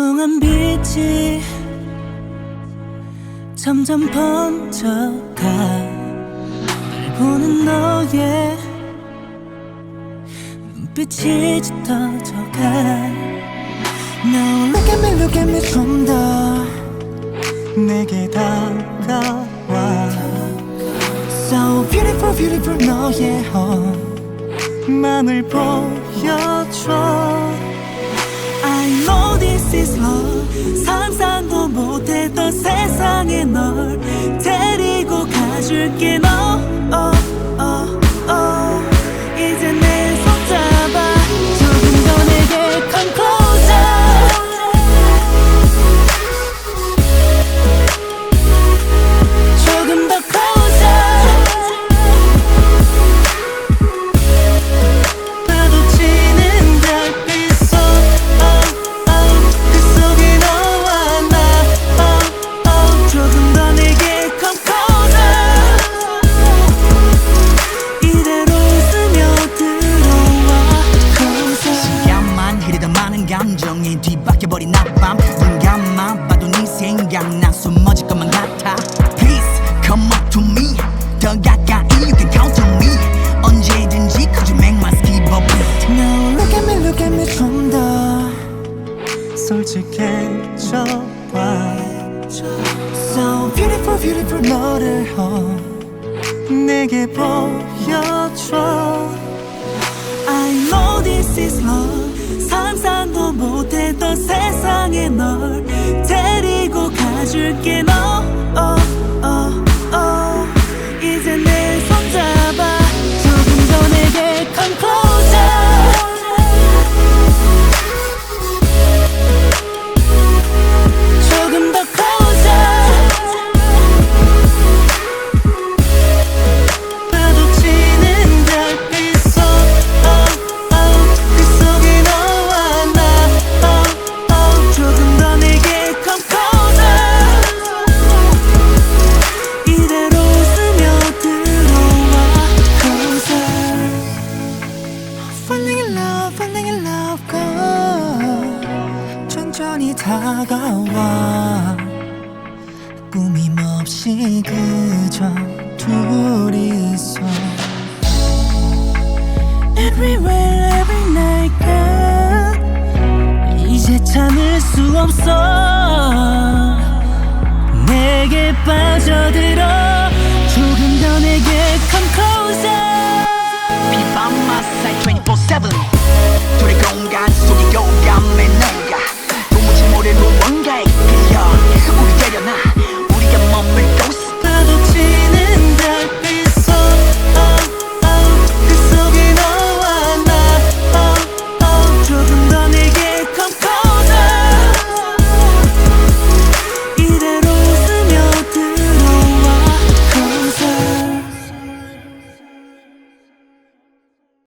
멍한 빛이 점점 번져가 날 보는 너의 눈빛이 짙어져가 Now look at me look at me 좀 더 내게 다가와 So beautiful beautiful 너의 맘을 보여줘 세상에 뒤바뀌어버린 낮밤 눈 감아 봐도 네 생각나 숨어질 것만 같아 Please come up to me 더 가까이 you can count on me 언제든지 could you make my skip up Now look at me look at me 좀 더 솔직해져봐 So beautiful beautiful 너를 어, 내게 보여줘 I know this is love 상상도 못했던 세상에 널 데리고 가줄게 너 천천히 다가와. 꾸밈없이 그저 둘이서 Everywhere every night 이제 참을 수 없어. 내게 빠져들어